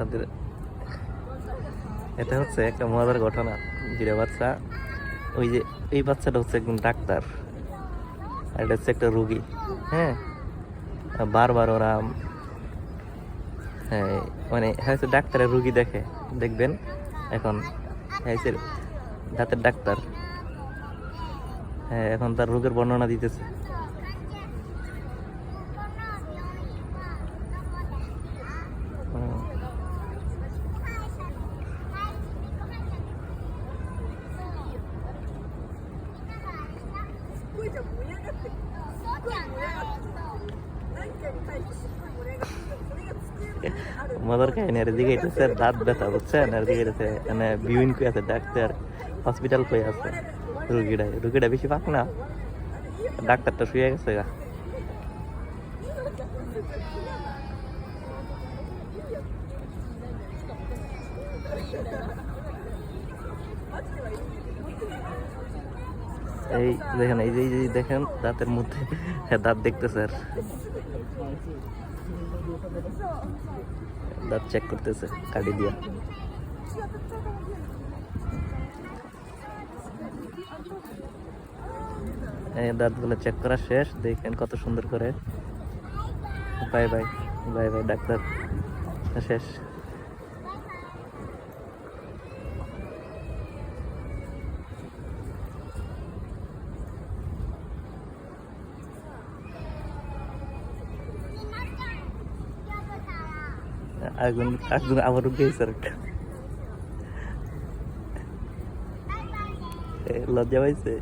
তাদের। এটা হচ্ছে একটা মজার ঘটনা। জিরা বাচ্চা, ওই যে এই বাচ্চাটা হচ্ছে একজন ডাক্তার, আর এটা হচ্ছে একটা রুগী হ্যাঁ? বারবার ওরা হ্যাঁ মানে হয়তো ডাক্তারের রুগী দেখে, দেখবেন, এখন হ্যাঁ দাঁতের ডাক্তার হ্যাঁ এখন তার রোগের বর্ণনা দিতেছে। মজার কাহিনী আর দিকে এসেছে দাঁত ব্যথা বুঝছেন আর দিকে এসেছে মানে বিভিন্ন কই আছে ডাক্তার হসপিটাল কই আছে রুগীটা রুগীটা বেশি পাক না ডাক্তারটা শুয়ে গেছে গা এই দেখেন, এই যে, এই দেখেন, দাঁতের মধ্যে হ্যাঁ দাঁত দেখতেছে আর। দাঁত চেক করতেছে, কাটি দিয়া। এই দাঁতগুলো চেক করা শেষ, দেখেন কত সুন্দর করে। Bye bye bye bye, doctor. শেষ। একজন একজন আবারও গেছে একটা এ, লজ্জা পাইছে?